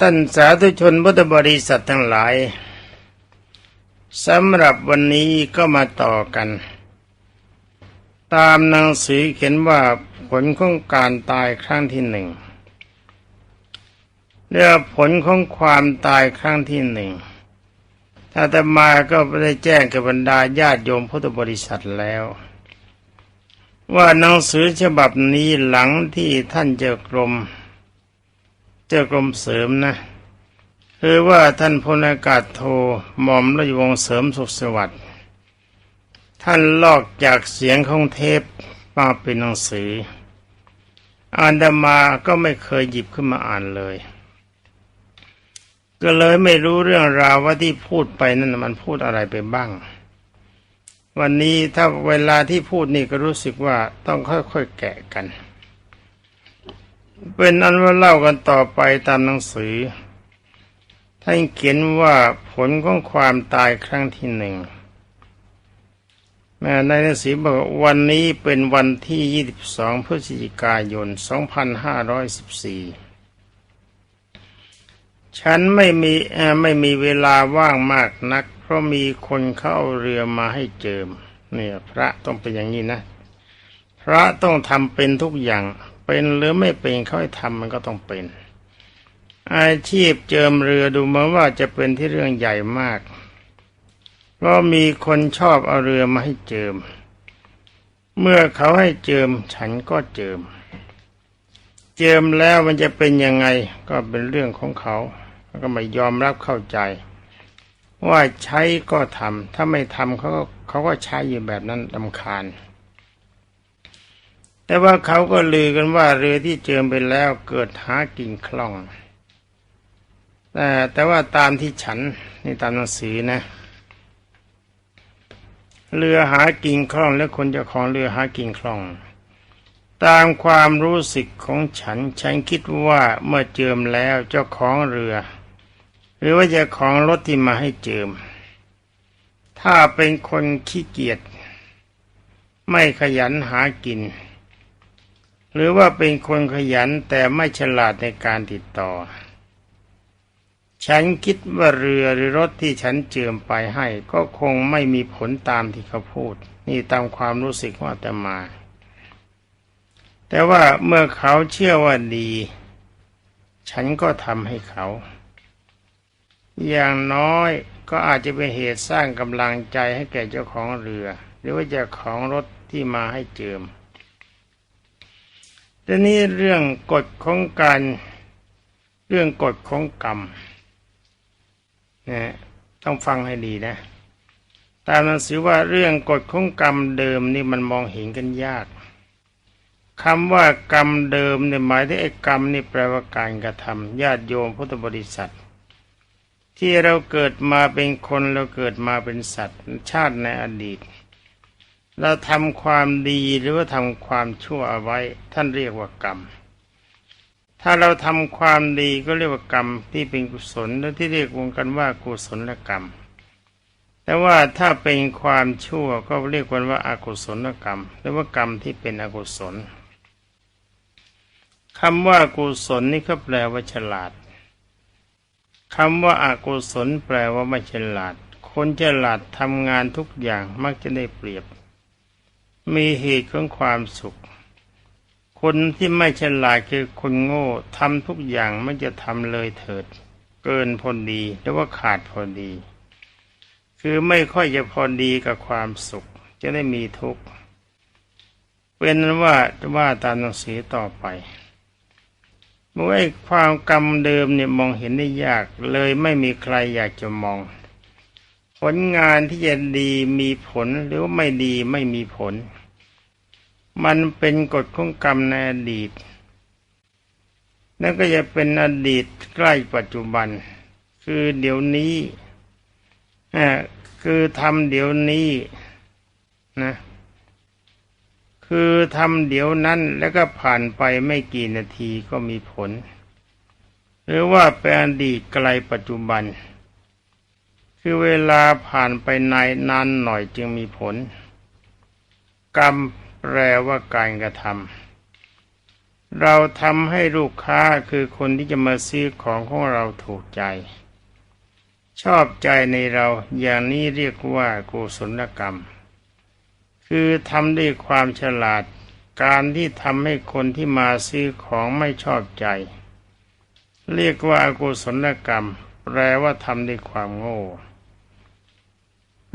ท่านสาธุชนพุทธบริษัททั้งหลายสำหรับวันนี้ก็มาต่อกัน ตามหนังสือเขียนว่าผลของการตายครั้งที่หนึ่งเรื่องผลของความตายครั้งที่หนึ่งถ้าแต่มาก็ได้แจ้งกับบรรดาญาติโยมพุทธบริษัทแล้ว ว่าหนังสือฉบับนี้หลังที่ท่านเจ้ากรม เจ้ากรมเสริมนะ คือว่าท่านพลอากาศโทหม่อมราชวงศ์เสริมสุขสวัสดิ์ท่านลอกจากเสียงของเทปมาเป็นหนังสือ อ่านดามาก็ไม่เคยหยิบขึ้นมาอ่านเลย ก็เลยไม่รู้เรื่องราวว่าที่พูดไปนั่นมันพูดอะไรไปบ้าง วันนี้ถ้าเวลาที่พูดนี่ก็รู้สึกว่าต้องค่อยๆแกะกัน เป็นอันว่าเล่ากันต่อไปตามหนังสือ ท่านเขียนว่าผลของความตายครั้งที่หนึ่งแม่ในหนังสือบอกวันนี้เป็นวันที่ 22 พฤศจิกายน 2514 ฉันไม่มีไม่มีเวลาว่างมากนัก เพราะมีคนเข้าเอาเรือมาให้เจิม เนี่ย พระต้องเป็นอย่างนี้นะ พระต้องทำเป็นทุกอย่าง เป็นหรือไม่เป็นเขาให้ทำมันก็ต้องเป็น อาชีพเจิมเรือดูเหมือนว่าจะเป็นที่เรื่องใหญ่มาก เพราะมีคนชอบเอาเรือมาให้เจิม เมื่อเขาให้เจิมฉันก็เจิม เจิมแล้วมันจะเป็นยังไงก็เป็นเรื่องของเขาแล้วก็ไม่ยอมรับเข้าใจ ว่าใช้ก็ทำถ้าไม่ทำเขาก็เขาก็ใช้อยู่แบบนั้นลำคาญ แต่ว่าเขาก็ลือกันว่าเรือที่เจิมไปแล้วเกิดหากิ่งคล่อง แต่แต่ว่าตามที่ฉันนี่ตามหนังสือนะ เรือหากิ่งคล่อง และคนเจ้าของเรือหากิ่งคล่อง ตามความรู้สึกของฉัน ฉันคิดว่าเมื่อเจิมแล้วเจ้าของเรือ หรือว่าเจ้าของรถที่มาให้เจิม ถ้าเป็นคนขี้เกียจไม่ขยันหากิน หรือว่าเป็นคนขยันแต่ไม่ฉลาดในการติดต่อ ฉันคิดว่าเรือหรือรถที่ฉันเจิมไปให้ ก็คงไม่มีผลตามที่เขาพูด นี่ตามความรู้สึกของอาตมา แต่ว่าเมื่อเขาเชื่อว่าดี ฉันก็ทำให้เขา อย่างน้อยก็อาจจะเป็นเหตุสร้างกำลังใจให้แก่เจ้าของเรือ หรือว่าเจ้าของรถที่มาให้เจิม ทีนี้เรื่องกฎของการเรื่องกฎของกรรมนะต้องฟังให้ดีนะ ตามหนังสือว่าเรื่องกฎของกรรมเดิมนี่มันมองเห็นกันยากคำว่ากรรมเดิมเนี่ยหมายถึงไอ้กรรมนี่แปลว่าการกระทำญาติโยมพุทธบริษัท ที่เราเกิดมาเป็นคนเราเกิดมาเป็นสัตว์ ชาติในอดีต เราทำความดีหรือว่าทำความชั่วเอาไว้ ท่านเรียกว่ากรรม ถ้าเราทำความดีก็เรียกว่ากรรมที่เป็นกุศลและที่เรียกวงกันว่ากุศลกรรม แต่ว่าถ้าเป็นความชั่วก็เรียกกันว่าอากุศลกรรม หรือว่ากรรมที่เป็นอกุศลคำว่ากุศลนี่ก็แปลว่าฉลาดคำว่าอากุศลแปลว่าไม่ฉลาด คนฉลาดทำงานทุกอย่างมักจะได้เปรียบ มีเหตุของความสุข คนที่ไม่ฉลาดคือคนโง่ทำทุกอย่างไม่จะทำเลยเถิด เกินพอดีหรือว่าขาดพอดี คือไม่ค่อยจะพอดีกับความสุข จะได้มีทุกข์เป็นนั้นว่าว่าตามหนังสือต่อไปเมื่อไอ้ความกรรมเดิมเนี่ยมองเห็นได้ยากเลยไม่มีใครอยากจะมอง ผลงานที่จะดีมีผลหรือว่าไม่ดีไม่มีผล มันเป็นกฎของกรรมในอดีต นั่นก็จะเป็นอดีตใกล้ปัจจุบัน คือเดี๋ยวนี้อ่าคือทำเดี๋ยวนี้นะคือทำเดี๋ยวนั้นแล้วก็ผ่านไปไม่กี่นาทีก็มีผล หรือว่าเป็นอดีตไกลปัจจุบัน คือเวลาผ่านไปนานนานหน่อยจึงมีผล กรรม แปลว่าการกระทเราทำให้ลูกค้าคือคนที่จะมาซื้อของของเราถูกใจ ชอบใจในเราอย่างนี้เรียกว่ากุศลกรรม คือทำด้วยความฉลาด การที่ทำให้คนที่มาซื้อของไม่ชอบใจ เรียกว่าอากุศลกรรม แปลว่าทำด้วยความโง่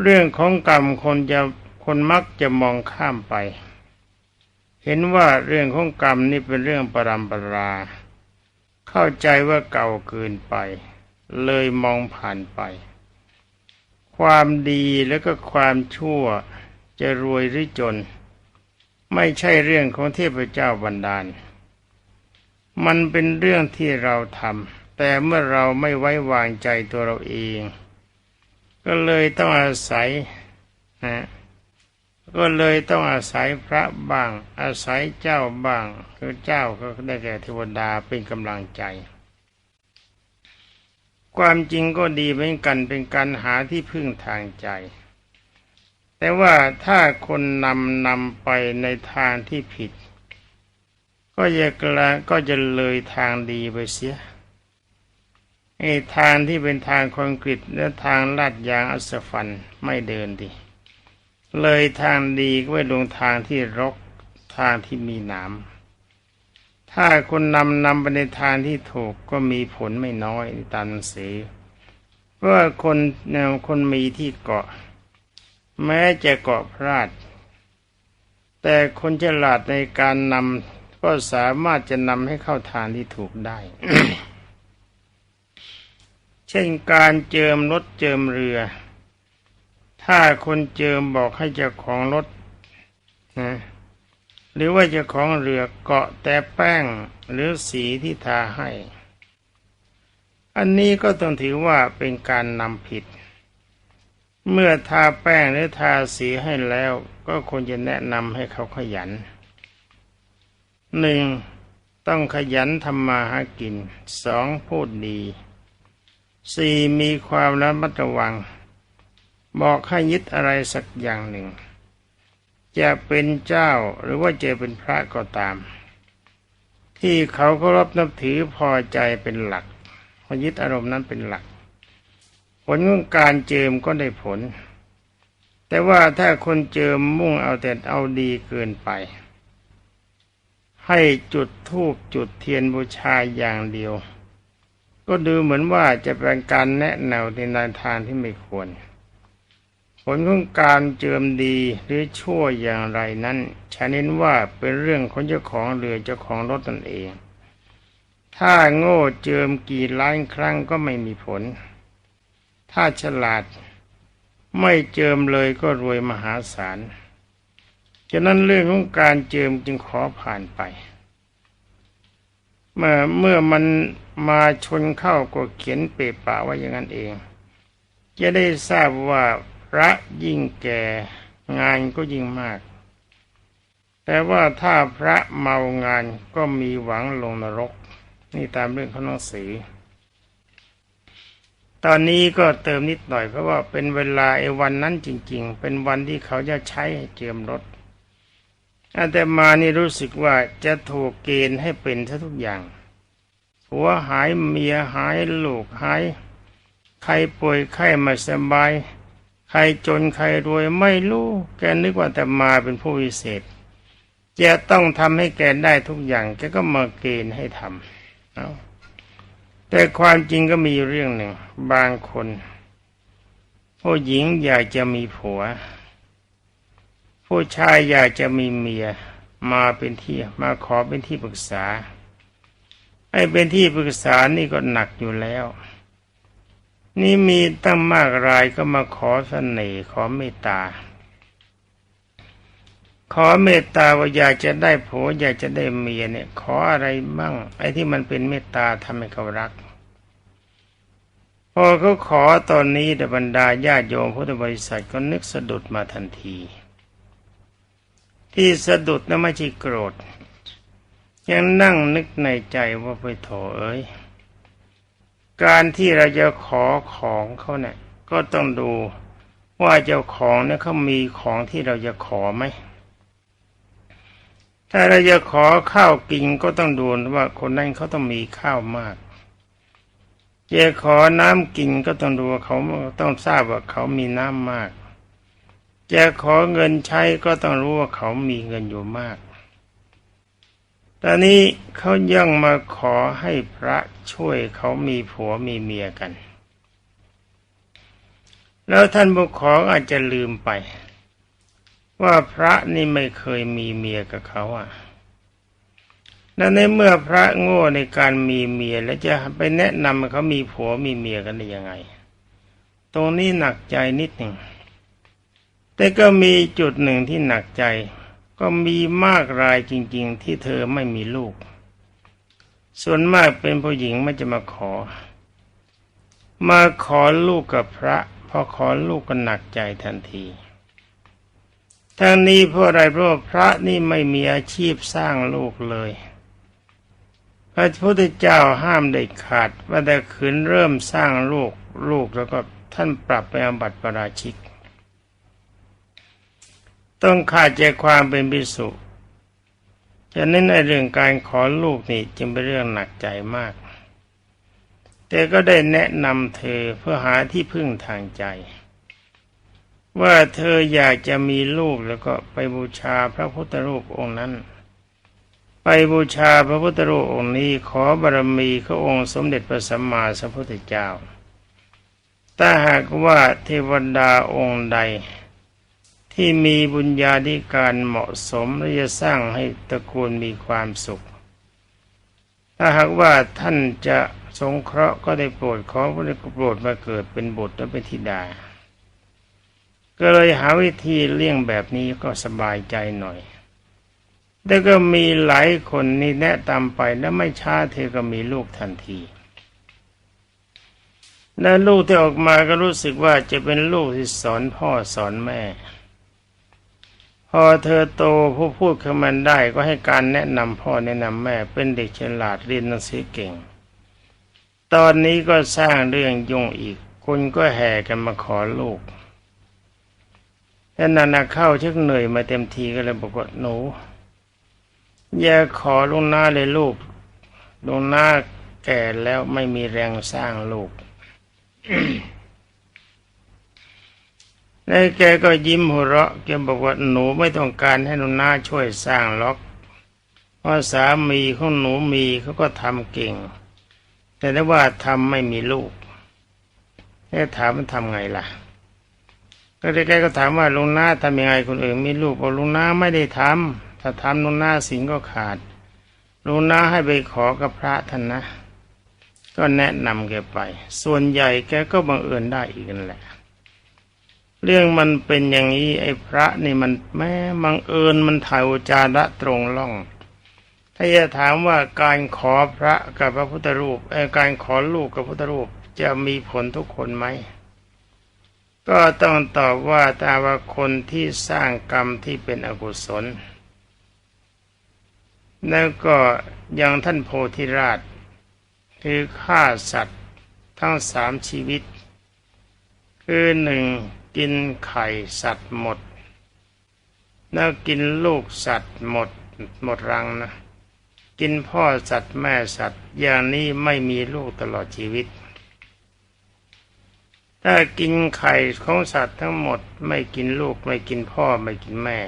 เรื่องของกรรมคนจะคนมักจะมองข้ามไป เห็นว่าเรื่องของกรรมนี่เป็นเรื่องปรำปรา เข้าใจว่าเก่าเกินไป เลยมองผ่านไป ความดีแล้วก็ความชั่วจะรวยหรือจน ไม่ใช่เรื่องของเทพเจ้าบันดาล มันเป็นเรื่องที่เราทำแต่เมื่อเราไม่ไว้วางใจตัวเราเอง ก็เลยต้องอาศัยนะ ก็เลยต้องอาศัยพระบ้าง อาศัยเจ้าบ้างคือเจ้าก็ได้แก่เทวดาเป็นกำลังใจ ความจริงก็ดีเหมือนกันเป็นการหาที่พึ่งทางใจ แต่ว่าถ้าคนนำนำไปในทางที่ผิด ก็จะกละก็จะเลยทางดีไปเสียไอ้ทางที่เป็นทางคอนกรีตและทางลาดยางอัสฟันไม่เดินดิ เลยทางดีก็ไปลงทางที่รกทางที่มีหนามถ้าคนนำนำไปในทางที่ถูกก็มีผลไม่น้อยตามหนังสือเพราะว่าคนแนวคนมีที่เกาะ แม้จะเกาะพลาด แต่คนฉลาดในการนำก็สามารถจะนำให้เข้าทางที่ถูกได้ เช่นการเจิมรถเจิมเรือ ถ้าคนเจิมบอกให้เจ้าของรถนะหรือว่าเจ้าของเรือเกาะแต่แป้งหรือสีที่ทาให้ อันนี้ก็ต้องถือว่าเป็นการนำผิด เมื่อทาแป้งหรือทาสีให้แล้ว ก็ควรจะแนะนำให้เขาขยันหนึ่งต้องขยันทำมาหากินสองพูดดีสี่มีความระมัดระวัง บอกให้ยึดอะไรสักอย่างหนึ่ง จะเป็นเจ้าหรือว่าจะเป็นพระก็ตาม ที่เขาเคารพนับถือพอใจเป็นหลักพอยึดอารมณ์นั้นเป็นหลัก ผลของการเจิมก็ได้ผล แต่ว่าถ้าคนเจิมมุ่งเอาแต่เอาดีเกินไป ให้จุดธูปจุดเทียนบูชาอย่างเดียว ก็ดูเหมือนว่าจะเป็นการแนะแนวในทางที่ไม่ควร ผลของการเจิมดีหรือชั่วอย่างไรนั้นฉันเน้นว่าเป็นเรื่องของเจ้าของเรือเจ้าของรถนั่นเอง ถ้าโง่เจิมกี่ล้านครั้งก็ไม่มีผล ถ้าฉลาดไม่เจิมเลยก็รวยมหาศาลฉะนั้นเรื่องของการเจิมจึงขอผ่านไป เมื่อเมื่อมันมาชนเข้าก็เขียนเปรปะไว้อย่างนั้นเอง จะได้ทราบว่า ระยิ่งแก่ งานก็ยิ่งมาก แต่ว่าถ้าพระเมางานก็มีหวังลงนรก นี่ตามเรื่องของหนังสือตอนนี้ก็เติมนิดหน่อยเพราะว่าเป็นเวลาไอ้วันนั้นจริง ๆ เป็นวันที่เขาจะใช้เจิมรถอาแต่มานี่รู้สึกว่าจะถูกเกณฑ์ให้เป็นซะทุกอย่างหัวหายเมียหายลูกหาย ใครป่วยไข้ไม่สบาย ใครจนใครรวยไม่รู้แกนึกว่าแต่มาเป็นผู้วิเศษจะต้องทำให้แกได้ทุกอย่างแกก็มาเกณฑ์ให้ทำเอาแต่ความจริงก็มีเรื่องหนึ่ง บางคนผู้หญิงอยากจะมีผัว ผู้ชายอยากจะมีเมียมาเป็นที่มาขอเป็นที่ปรึกษาไอ้เป็นที่ปรึกษานี่ก็หนักอยู่แล้ว นี่มีตั้งมากรายก็มาขอเสน่ห์ขอเมตตา ขอเมตตาว่าอยากจะได้ผัวอยากจะได้เมียเนี่ย ขออะไรบ้างไอ้ที่มันเป็นเมตตาทำให้เขารัก พอเขาขอตอนนี้แต่บรรดาญาติโยมพุทธบริษัทก็นึกสะดุดมาทันที ที่สะดุดนั้นไม่ใช่โกรธ ยังนั่งนึกในใจว่าไปโถเอ้ย การที่เราจะขอของเขาเนี่ยก็ต้องดูว่าเจ้าของเนี่ยเขามีของที่เราจะขอไหม ถ้าเราจะขอข้าวกินก็ต้องดูว่าคนนั้นเขาต้องมีข้าวมากจะขอน้ำกินก็ต้องดูว่าเขาต้องทราบว่าเขามีน้ำมาก จะขอเงินใช้ก็ต้องรู้ว่าเขามีเงินอยู่มาก ตอนนี้เขายังมาขอให้พระช่วยเขามีผัวมีเมียกัน แล้วท่านบุคคลอาจจะลืมไป ว่าพระนี่ไม่เคยมีเมียกับเขาอะแล้วในเมื่อพระโง่ในการมีเมียแล้วจะไปแนะนำเขามีผัวมีเมียกันได้ยังไง ตรงนี้หนักใจนิดหนึ่งแต่ก็มีจุดหนึ่งที่หนักใจ ก็มีมากรายจริง ๆ ที่เธอไม่มีลูก ส่วนมากเป็นผู้หญิงไม่จะมาขอ มาขอลูกกับพระ พอขอลูกก็หนักใจทันทีทั้งนี้เพราะอะไรเพราะพระนี่ไม่มีอาชีพสร้างลูกเลย พระพุทธเจ้าห้ามเด็ดขาดว่าแต่ขืนเริ่มสร้างลูกลูกแล้วก็ท่านปรับไปอบัติประราชิก ต้องขาดใจความเป็นบิสุฉะนั้นในเรื่องการขอลูกนี่จึงเป็นเรื่องหนักใจมาก แต่ก็ได้แนะนำเธอเพื่อหาที่พึ่งทางใจ ว่าเธออยากจะมีลูกแล้วก็ไปบูชาพระพุทธรูปองค์นั้น ไปบูชาพระพุทธรูปองค์นี้ขอบารมีพระองค์สมเด็จพระสัมมาสัมพุทธเจ้าถ้าหากว่าเทวดาองค์ใด ที่มีบุญญาธิการเหมาะสมและจะสร้างให้ตระกูลมีความสุข ถ้าหากว่าท่านจะสงเคราะห์ก็ได้โปรดขอพระโปรดมาเกิดเป็นบุตรและเป็นธิดา ก็เลยหาวิธีเลี่ยงแบบนี้ก็สบายใจหน่อย แต่ก็มีหลายคนนี่แนะตามไปแล้วไม่ช้าเธอก็มีลูกทันทีแล้วลูกที่ออกมาก็รู้สึกว่าจะเป็นลูกที่สอนพ่อสอนแม่ อเธอโตผู้พูดคำมันได้ก็ให้การแนะนำพ่อแนะนำแม่เป็นเด็กฉลาดเรียนหนังสือเก่ง ตอนนี้ก็สร้างเรื่องยุ่งอีก คนก็แห่กันมาขอลูกแล้วนานาเข้าชักเหนื่อยมาเต็มทีก็เลยบอกว่าหนูอย่าขอลุงหน้าเลยลูกลุงหน้าแก่แล้วไม่มีแรงสร้างลูก แล้วแกก็ยิ้มหัวเราะแกบอกว่าหนูไม่ต้องการให้ลุงหน้าช่วยสร้างล็อก เพราะสามีของหนูมีเขาก็ทำเก่ง แต่ถ้ว่าทำไม่มีลูกแล้วถามมันทำไงล่ะ ก็แกก็ถามว่าลุงหน้าทำยังไงคนอื่นมีลูกบอกลุงหน้าไม่ได้ทำถ้าทำนุนหน้าสิงก็ขาดลุงน้าให้ไปขอกับพระท่านนะ ก็แนะนำแกไป ส่วนใหญ่แกก็บังเอิญได้อีกนั่นแหละ เรื่องมันเป็นอย่างนี้ไอ้พระนี่มันแม้บังเอิญมันถ่ายอุจาระตรงล่อง ถ้าจะถามว่าการขอพระกับพระพุทธรูปไอ้การขอลูกกับพุทธรูปจะมีผลทุกคนไหมก็ต้องตอบว่าแต่ว่าคนที่สร้างกรรมที่เป็นอกุศล แล้วก็ยังท่านโพธิราช คือฆ่าสัตว์ทั้งสามชีวิต คือหนึ่ง กินไข่สัตว์หมด แล้วกินลูกสัตว์หมด หมดรังนะ กินพ่อสัตว์แม่สัตว์ อย่างนี้ไม่มีลูกตลอดชีวิต ถ้ากินไข่ของสัตว์ทั้งหมด ไม่กินลูกไม่กินพ่อไม่กินแม่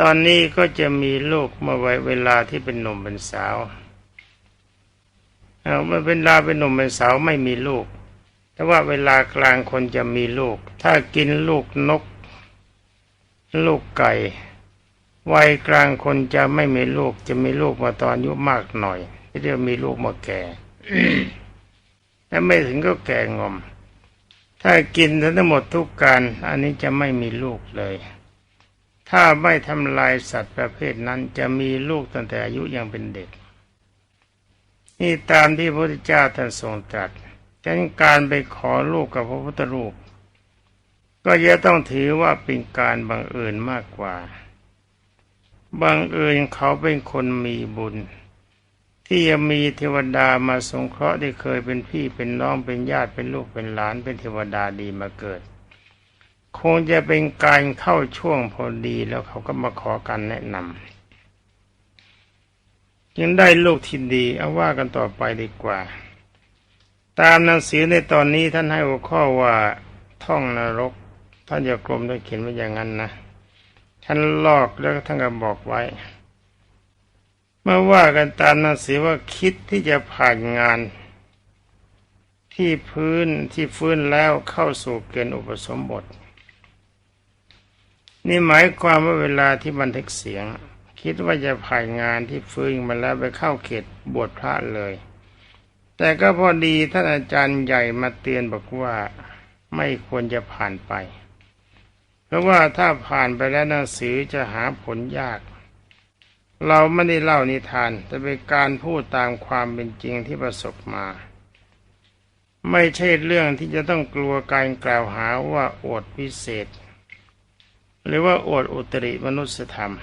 ตอนนี้ก็จะมีลูกเมื่อไว้เวลาที่เป็นหนุ่มเป็นสาวเอาเมื่อเวลาเป็นหนุ่มเป็นสาวไม่มีลูก แต่ว่าเวลากลางคนจะมีลูก ถ้ากินลูกนก ลูกไก่ วัยกลางคนจะไม่มีลูก จะมีลูกมาตอนอายุมากหน่อยที่จะมีลูกมาแก่ถ้าไม่ถึงก็แก่งอม ถ้ากินทั้งหมดทุกการอันนี้จะไม่มีลูกเลย ถ้าไม่ทำลายสัตว์ประเภทนั้นจะมีลูกตั้งแต่อายุยังเป็นเด็ก นี่ตามที่พระพุทธเจ้าท่านทรงตรัส ฉะนั้นการไปขอลูกกับพระพุทธรูป ก็จะต้องถือว่าเป็นการบังเอิญมากกว่า บังเอิญเขาเป็นคนมีบุญ ที่จะมีเทวดามาสงเคราะห์ได้เคยเป็นพี่เป็นน้องเป็นญาติเป็นลูกเป็นหลานเป็นเทวดาดีมาเกิด คงจะเป็นการเข้าช่วงพอดีแล้วเขาก็มาขอการแนะนำยังได้ลูกที่ดีเอาว่ากันต่อไปดีกว่า ตามหนังสือในตอนนี้ท่านให้หัวข้อว่าท่องนรก ท่านอย่ากลมด้วยเขียนไว้อย่างนั้นนะท่านลอกแล้วท่านก็บอกไว้เมื่อว่ากันตามหนังสือว่าคิดที่จะผ่านงาน ที่พื้นที่ฟื้นแล้วเข้าสู่เกณฑ์อุปสมบท นี่หมายความว่าเวลาที่บันทึกเสียง คิดว่าจะผ่านงานที่ฟื้นมาแล้วไปเข้าเขตบวชพระเลย แต่ก็พอดีท่านอาจารย์ใหญ่มาเตือนบอกว่าไม่ควรจะผ่านไป เพราะว่าถ้าผ่านไปแล้วหนังสือจะหาผลยาก เราไม่ได้เล่านิทาน แต่เป็นการพูดตามความเป็นจริงที่ประสบมา ไม่ใช่เรื่องที่จะต้องกลัวการกล่าวหาว่าอวดพิเศษ หรือว่าอวดอุตริมนุสธรรม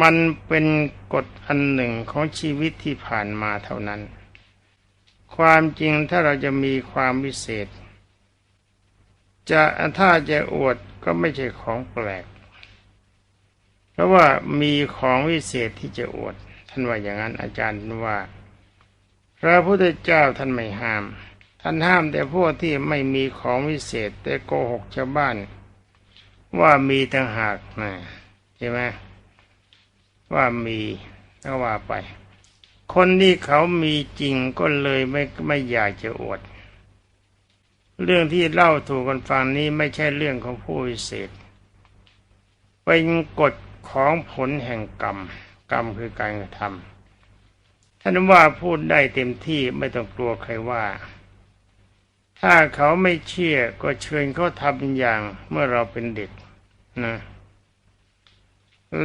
มันเป็นกฎอันหนึ่งของชีวิตที่ผ่านมาเท่านั้น ความจริงถ้าเราจะมีความพิเศษ จะถ้าจะอวดก็ไม่ใช่ของแปลก เพราะว่ามีของวิเศษที่จะอวด ท่านว่าอย่างนั้นอาจารย์ว่า พระพุทธเจ้าท่านไม่ห้าม ท่านห้ามแต่พวกที่ไม่มีของวิเศษ แต่โกหกชาวบ้าน ว่ามีต่างหากนะใช่ไหมว่ามีก็ว่าไป คนที่เขามีจริงก็เลยไม่ไม่อยากจะอวด เรื่องที่เล่าถูกกันฟังนี้ไม่ใช่เรื่องของผู้วิเศษ เป็นกฎของผลแห่งกรรม กรรมคือการกระทำท่านว่าพูดได้เต็มที่ไม่ต้องกลัวใครว่า ถ้าเขาไม่เชื่อก็เชิญเขาทำอย่างเมื่อเราเป็นเด็กนะ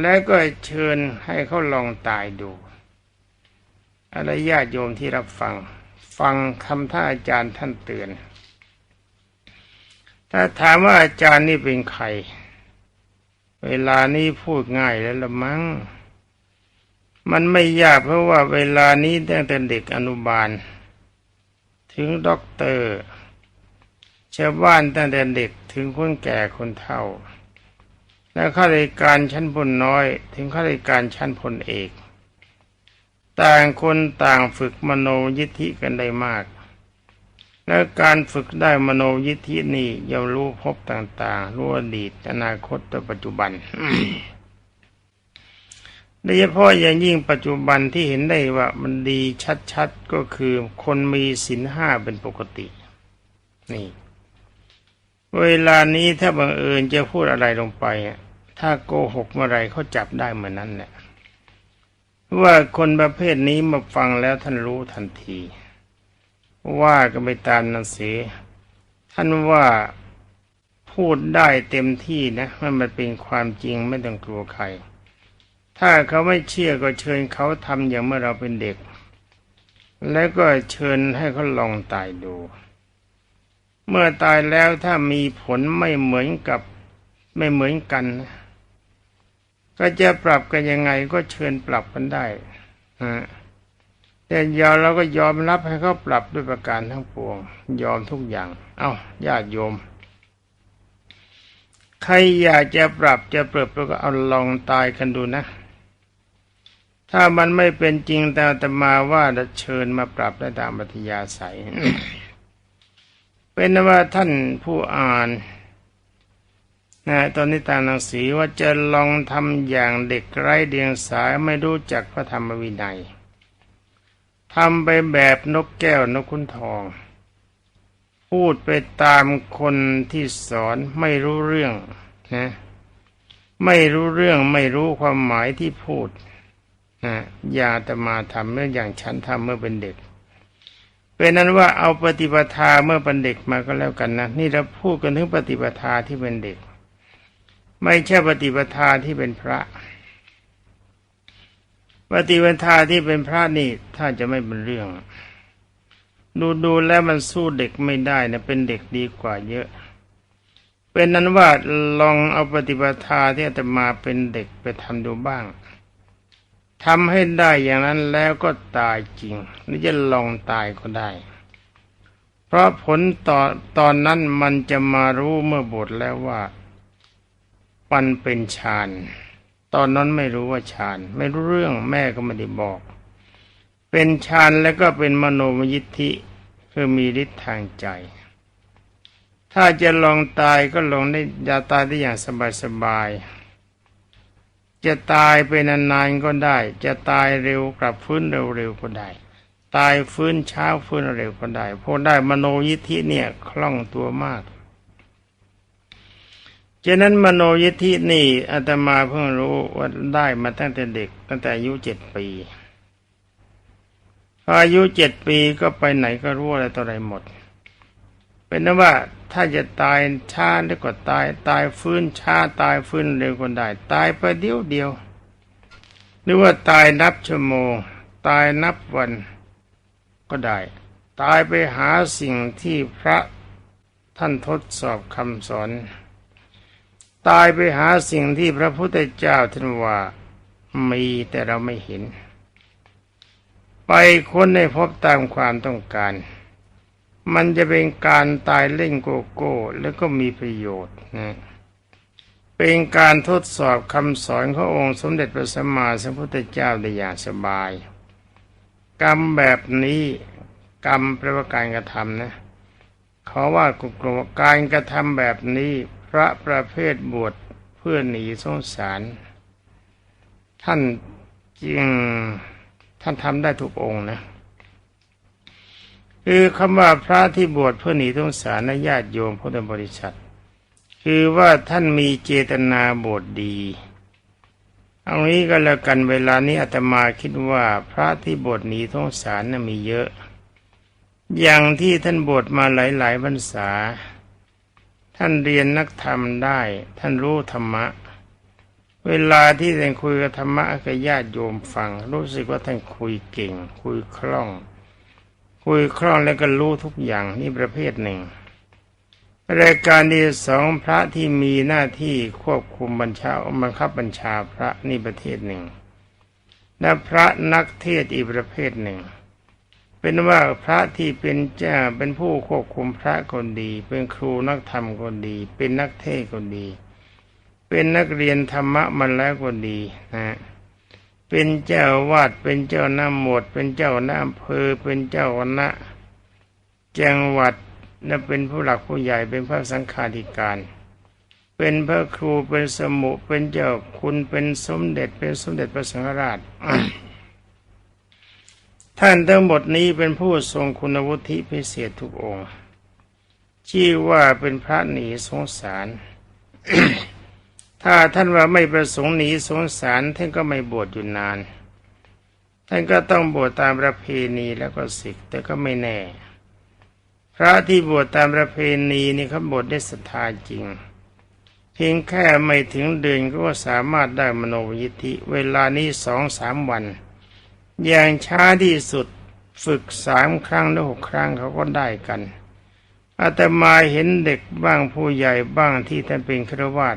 และก็เชิญให้เขาลองตายดู อะไรญาติโยมที่รับฟัง ฟังคำท่านอาจารย์ท่านเตือน ถ้าถามว่าอาจารย์นี่เป็นใคร เวลานี้พูดง่ายแล้วละมั้งมันไม่ยากเพราะว่าเวลานี้ตั้งแต่เด็กอนุบาล ถึงด็อกเตอร์ชาวบ้านตั้งแต่เด็กถึงคนแก่คนเฒ่า และข้าราชการชั้นพลน้อย ถึงข้าราชการชั้นพลเอก ต่างคนต่างฝึกมโนยิทธิกันได้มาก และการฝึกได้มโนยิทธินี่ย่อมรู้พบต่างๆรู้อดีตอนาคตและปัจจุบันโดยเฉพาะอย่างยิ่งปัจจุบันที่เห็นได้ว่ามันดีชัดๆก็คือคนมีศีลห้าเป็นปกติ นี่ เวลานี้ถ้าบังเอิญจะพูดอะไรลงไป ถ้าโกหกเมื่อไรเขาจับได้เหมือนนั้นแหละ ว่าคนประเภทนี้มาฟังแล้วท่านรู้ทันที ว่าก็ไปตามนังสือท่านว่าพูดได้เต็มที่นะมันมันเป็นความจริงไม่ต้องกลัวใคร ถ้าเขาไม่เชื่อก็เชิญเขาทำอย่างเมื่อเราเป็นเด็ก แล้วก็เชิญให้เขาลองตายดู เมื่อตายแล้วถ้ามีผลไม่เหมือนกับไม่เหมือนกันนะ ก็จะปรับกันยังไงก็เชิญปรับกันได้นะแต่ยอมเราก็ยอมรับให้เขาปรับด้วยประการทั้งปวง ยอมทุกอย่าง เอา้าญาติโยม ใครอยากจะปรับจะเปรับแล้วก็เอาลองตายกันดูนะ ถ้ามันไม่เป็นจริงแต่ตมาว่าจะเชิญมาปรับได้ตามปัทยาศัยเป็นว่าท่านผู้อ่าน นะตอนนี้ตามหนังสือว่าจะลองทำอย่างเด็กไร้เดียงสาไม่รู้จักพระธรรมวินัยทำไปแบบนกแก้วนกขุนทอง พูดไปตามคนที่สอนไม่รู้เรื่องนะไม่รู้เรื่องไม่รู้ความหมายที่พูดนะอย่าตมาทำเมื่ออย่างฉันทำเมื่อเป็นเด็กเป็นนั้นว่าเอาปฏิปทาเมื่อเป็นเด็กมาก็แล้วกันนะนี่เราพูดกันถึงปฏิปทาที่เป็นเด็ก ไม่ใช่ปฏิปทาที่เป็นพระ ปฏิปทาที่เป็นพระนี่ถ้าจะไม่เป็นเรื่อง ดูดูแล้วมันสู้เด็กไม่ได้นะเป็นเด็กดีกว่าเยอะ เป็นนั้นว่าลองเอาปฏิปทาที่อาตมาเป็นเด็กไปทำดูบ้างทำให้ได้อย่างนั้นแล้วก็ตายจริงหรือจะลองตายก็ได้ เพราะผลตอนตอนนั้นมันจะมารู้เมื่อบทแล้วว่า ปันเป็นฌาน ตอนนั้นไม่รู้ว่าฌาน ไม่รู้เรื่องแม่ก็ไม่ได้บอก เป็นฌานแล้วก็เป็นมโนมยิทธิคือมีฤทธิ์ทางใจ ถ้าจะลองตายก็ลองได้ยาตายได้อย่างสบายๆจะตายไปนานๆก็ได้ จะตายเร็วกลับฟื้นเร็วๆก็ได้ ตายฟื้นเช้าฟื้นเร็วก็ได้เพราะได้มโนยิทธิเนี่ยคล่องตัวมาก ฉะนั้นมโนยิทธินี่อาตมาเพิ่งรู้ว่าได้มาตั้งแต่เด็ก ตั้งแต่อายุเจ็ดปีพออายุเจ็ดปีก็ไปไหนก็รู้อะไรต่ออะไรหมด เป็นนั้นว่าถ้าจะตายช้าแล้วก็ตาย ตายฟื้นช้าตายฟื้นเร็วก็ได้ ตายไปเดียวเดียว หรือว่าตายนับชั่วโมง ตายนับวันก็ได้ ตายไปหาสิ่งที่พระท่านทดสอบคำสอน ตายไปหาสิ่งที่พระพุทธเจ้าท่านว่ามีแต่เราไม่เห็น ไปค้นในพบตามความต้องการ มันจะเป็นการตายเล่นโกโก้แล้วก็มีประโยชน์นะเป็นการทดสอบคำสอนขององค์สมเด็จพระสัมมาสัมพุทธเจ้าได้อย่างสบาย กรรมแบบนี้กรรมแปลว่าการกระทำนะเขาว่ากลุ่มการกระทำแบบนี้ พระประเภทบวชเพื่อหนีสงสาร ท่านจริงท่านทำได้ทุกองค์นะคือคำว่าพระที่บวชเพื่อหนีสงสารนญาติโยมพุทธบริษัท คือว่าท่านมีเจตนาบวชดีเอางี้ก็แล้วกันเวลานี้อาตมาคิดว่าพระที่บวชหนีสงสารน่ะมีเยอะ อย่างที่ท่านบวชมาหลายๆพรรษา ท่านเรียนนักธรรมได้ ท่านรู้ธรรมะ เวลาที่ท่านคุยกับธรรมะกับญาติโยมฟัง รู้สึกว่าท่านคุยเก่ง คุยคล่อง คุยคล่องแล้วก็รู้ทุกอย่างนี่ประเภทหนึ่งรายการที่สองพระที่มีหน้าที่ควบคุมบัญชาบังคับบัญชาพระนี่ประเทศหนึ่ง และพระนักเทศอีกประเภทหนึ่ง เป็นว่าพระที่เป็นเจ้าเป็นผู้ควบคุมพระคนดี เป็นครูนักธรรมคนดี เป็นนักเทศคนดี เป็นนักเรียนธรรมะมันแล้วคนดีนะเป็นเจ้าวาดเป็นเจ้าหน้าหมวดเป็นเจ้าหน้าอำเภอเป็นเจ้าคณะจังหวัดและเป็นผู้หลักผู้ใหญ่เป็นพระสังฆาธิการ เป็นพระครูเป็นสมุเป็นเจ้าคุณเป็นสมเด็จเป็นสมเด็จพระสังฆราช ท่านทั้งหมดนี้เป็นผู้ทรงคุณวุฒิพิเศษทุกองค์ชื่อว่าเป็นพระหนีสงสาร ถ้าท่านว่าไม่ประสงค์หนีสงสารท่านก็ไม่บวชอยู่นาน ท่านก็ต้องบวชตามประเพณีแล้วก็สิกแต่ก็ไม่แน่ พระที่บวชตามประเพณีนี่เขาบวชได้ศรัทธาจริง เพียงแค่ไม่ถึงเดือนก็สามารถได้มโนยิธิ เวลานี้สองสามวัน อย่างช้าที่สุดฝึกสามครั้งหรือหกครั้งเขาก็ได้กันอาตมาเห็นเด็กบ้างผู้ใหญ่บ้างที่ท่านเป็นครวาส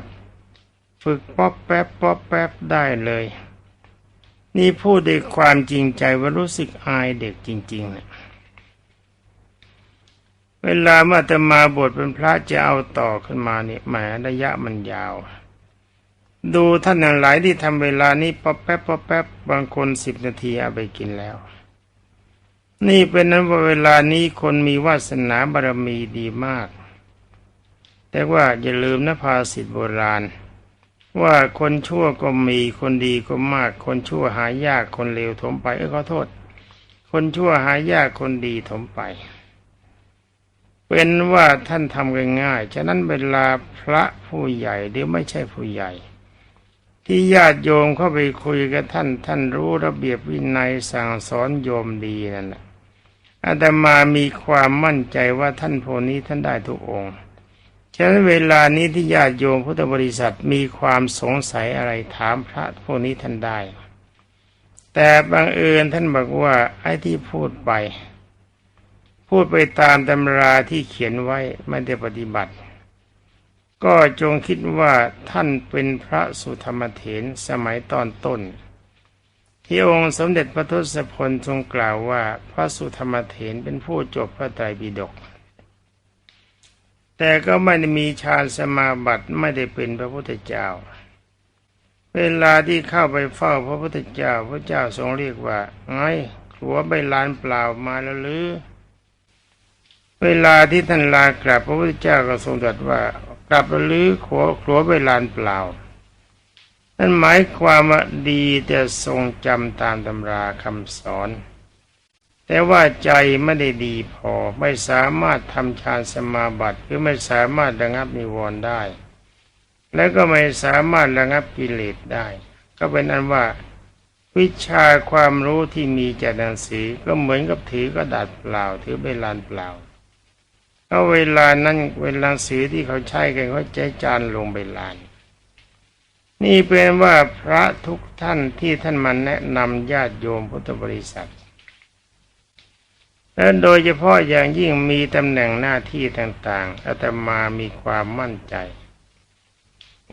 ฝึกป๊อปแป๊บป๊อปแป๊บได้เลย นี่พูดด้วยความจริงใจว่ารู้สึกอายเด็กจริงๆนะเวลาเมื่อตมาบทเป็นพระจะเอาต่อขึ้นมาเนี่ยแหมระยะมันยาว ดูท่านอย่างหลายที่ทำเวลานี้ป๊อปแป๊บป๊อปแป๊บบางคนสิบนาทีเอาไปกินแล้ว นี่เป็นนั้นว่าเวลานี้คนมีวาสนาบารมีดีมาก แต่ว่าอย่าลืมนะภาษิตโบราณ ว่าคนชั่วก็มีคนดีก็มาก คนชั่วหายากคนเลวถมไปเออขอโทษ คนชั่วหายากคนดีถมไปเป็นว่าท่านทำง่ายๆ ฉะนั้นเวลาพระผู้ใหญ่หรือไม่ใช่ผู้ใหญ่ ที่ญาติโยมเข้าไปคุยกับท่าน ท่านรู้ระเบียบวินัยสั่งสอนโยมดีนั่นแหละอาตมามีความมั่นใจว่าท่านโพนี้ท่านได้ทุกองค์ ฉะนั้นเวลานี้ที่ญาติโยมพุทธบริษัทมีความสงสัยอะไรถามพระพวกนี้ท่านได้ แต่บางเอิญท่านบอกว่าไอ้ที่พูดไป พูดไปตามตำราที่เขียนไว้ไม่ได้ปฏิบัติ ก็จงคิดว่าท่านเป็นพระสุธรรมเถรสมัยตอนต้น ที่องค์สมเด็จพระทศพลทรงกล่าวว่าพระสุธรรมเถรเป็นผู้จบพระไตรปิฎกแต่ก็ไม่ได้มีฌานสมาบัติไม่ได้เป็นพระพุทธเจ้า เวลาที่เข้าไปเฝ้าพระพุทธเจ้าพระเจ้าทรงเรียกว่าไงขัวใบลานเปล่ามาแล้วหรือเวลาที่ท่านลากลับพระพุทธเจ้าก็ทรงตรัสว่า กลับแล้อขัวขัวใบลานเปล่า นั่นหมายความว่าดีแต่ทรงจำตามตำราคำสอน แต่ว่าใจไม่ได้ดีพอไม่สามารถทำฌานสมาบัติหรือไม่สามารถระงับนิวรณ์ได้ และก็ไม่สามารถระงับกิเลสได้ ก็เป็นอันว่าวิชาความรู้ที่มีจากหนังสือก็เหมือนกับถือกระดาษเปล่า ถือใบลานเปล่า เอาเวลานั้นเวลาสือที่เขาใช้กันเขาใช้จานลงใบลาน นี่เป็นว่าพระทุกท่านที่ท่านมาแนะนำญาติโยมพุทธบริษัทและโดยเฉพาะอย่างยิ่งมีตำแหน่งหน้าที่ต่าง ๆอาตมามีความมั่นใจ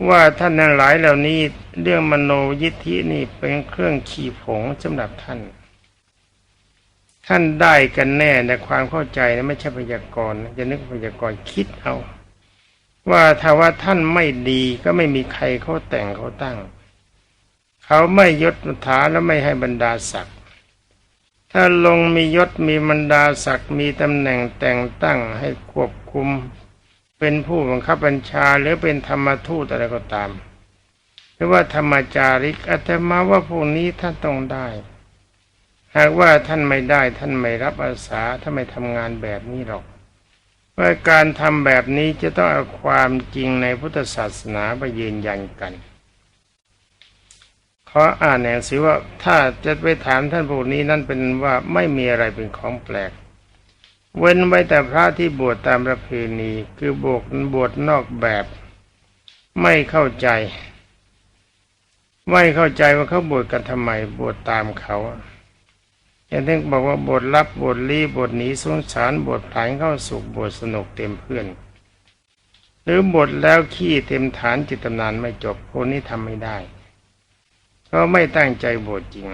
ว่าท่านทั้งหลายเหล่านี้เรื่องมโนยิทธินี่เป็นเครื่องขี่ผงสำหรับท่าน ท่านได้กันแน่ในความเข้าใจนะไม่ใช่พยากรณ์นะจะนึกพยากรณ์คิดเอา ว่าถ้าว่าท่านไม่ดีก็ไม่มีใครเขาแต่งเขาตั้ง เขาไม่ยศถาและไม่ให้บรรดาศักดิ์ถ้าลงมียศมีบรรดาศักดิ์มีตำแหน่งแต่งตั้งให้ควบคุม เป็นผู้บังคับบัญชาหรือเป็นธรรมทูตอะไรก็ตาม หรือว่าธรรมจาริกอาตมาว่าพวกนี้ท่านต้องได้ หากว่าท่านไม่ได้ท่านไม่รับอาสาถ้านไม่ทำงานแบบนี้หรอกว่าการทำแบบนี้จะต้องเอาความจริงในพุทธศาสนาไปยืนยันกันขออ่านหนังสือว่าถ้าจะไปถามท่านพวกนี้นั่นเป็นว่าไม่มีอะไรเป็นของแปลก เว้นไว้แต่พระที่บวชตามประเพณีคือบวชบวชนอกแบบ ไม่เข้าใจ ไม่เข้าใจว่าเขาบวชกันทำไมบวชตามเขา อย่างที่บอกว่าบทรับบทรีบทหนีสงสารบทผานเข้าสุขบทสนุกเต็มเพื่อน หรือบทแล้วขี้เต็มฐานจิตตำนานไม่จบพวกนี้ทำไม่ได้ เพราะไม่ตั้งใจบทจริง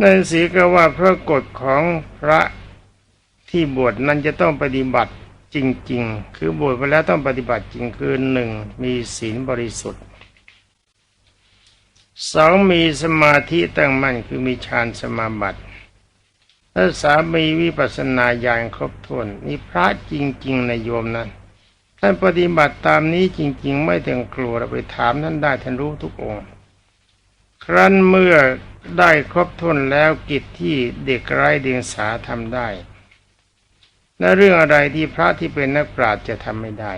นั่นสีก็ว่าพระกฎของพระที่บวชนั้นจะต้องปฏิบัติจริง ๆ คือบวชไปแล้วต้องปฏิบัติจริงคือหนึ่งมีศีลบริสุทธิ์ สองมีสมาธิตั้งมั่นคือมีฌานสมาบัติและสามีวิปัสสนาญาณครบถ้วนนี่พระจริง ๆ ในโยมนั้นท่านปฏิบัติตามนี้จริง ๆ ไม่ต้องกลัวเราไปถามท่านได้ท่านรู้ทุกองค์ ครั้นเมื่อได้ครบถ้วนแล้วกิจที่เด็กไร้เดียงสาทำได้ และเรื่องอะไรที่พระที่เป็นนักปราชญ์จะทำไม่ได้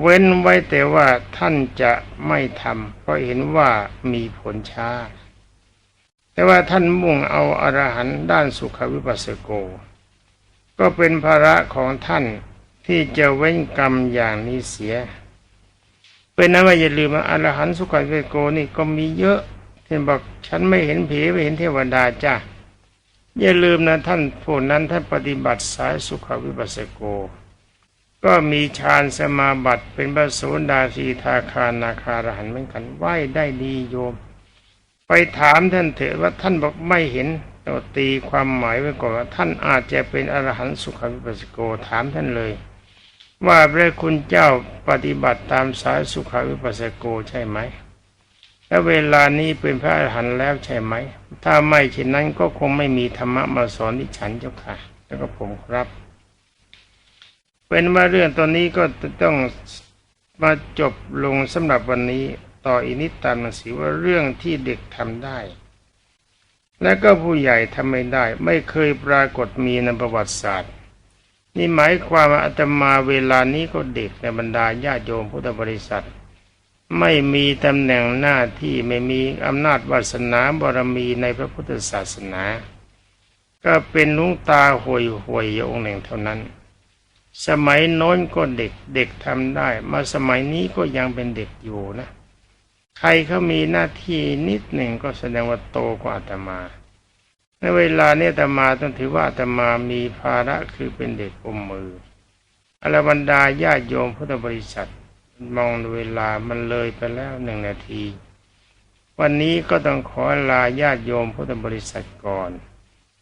เว้นไว้แต่ว่าท่านจะไม่ทำเพราะเห็นว่ามีผลช้า แต่ว่าท่านมุ่งเอาอรหันต์ด้านสุขวิปัสสโก ก็เป็นภาระของท่านที่จะเว้นกรรมอย่างนี้เสีย เป็นนั้นว่าอย่าลืมว่าอรหันต์สุขวิปัสสโกนี่ก็มีเยอะท่านบอกฉันไม่เห็นผีไม่เห็นเทวดาจ้าอย่าลืมนะท่านผู้นั้นท่านปฏิบัติสายสุขวิปัสสโก ก็มีฌานสมาบัติเป็นพระโสดาสีทาคานาคารหันเหมือนกันไหวได้ดีโยม ไปถามท่านเถอะว่าท่านบอกไม่เห็นเราตีความหมายไว้ก่อนว่าท่านอาจจะเป็นอรหันต์สุขวิปัสสโกถามท่านเลย ว่าพระคุณเจ้าปฏิบัติตามสายสุขวิปัสสโกใช่ไหมและเวลานี้เป็นพระอรหันต์แล้วใช่ไหม ถ้าไม่เช่นนั้นก็คงไม่มีธรรมะมาสอนที่ฉันเจ้าค่ะ แล้วก็ผมครับ เป็นว่าเรื่องตอนนี้ก็ต้องมาจบลงสำหรับวันนี้ต่ออีกนิดตามหนังสือว่าเรื่องที่เด็กทำได้ และก็ผู้ใหญ่ทำไม่ได้ ไม่เคยปรากฏมีในประวัติศาสตร์ นี่หมายความว่าอาตมาเวลานี้ก็เด็กในบรรดาญาโยมพุทธบริษัท ไม่มีตำแหน่งหน้าที่ไม่มีอำนาจวาสนาบารมีในพระพุทธศาสนา ก็เป็นลุงตาห่วยห่วยองค์หนึ่งเท่านั้น สมัยโน้นก็เด็กเด็กทำได้ มาสมัยนี้ก็ยังเป็นเด็กอยู่นะ ใครเขามีหน้าที่นิดหนึ่งก็แสดงว่าโตกว่าอาตมา ในเวลานี้อาตมาต้องถือว่าอาตมามีภาระคือเป็นเด็กอมมืออรบรรดาญาติโยมพุทธบริษัท มองดูเวลามันเลยไปแล้วหนึ่งนาที วันนี้ก็ต้องขอลาญาติโยมพุทธบริษัทก่อน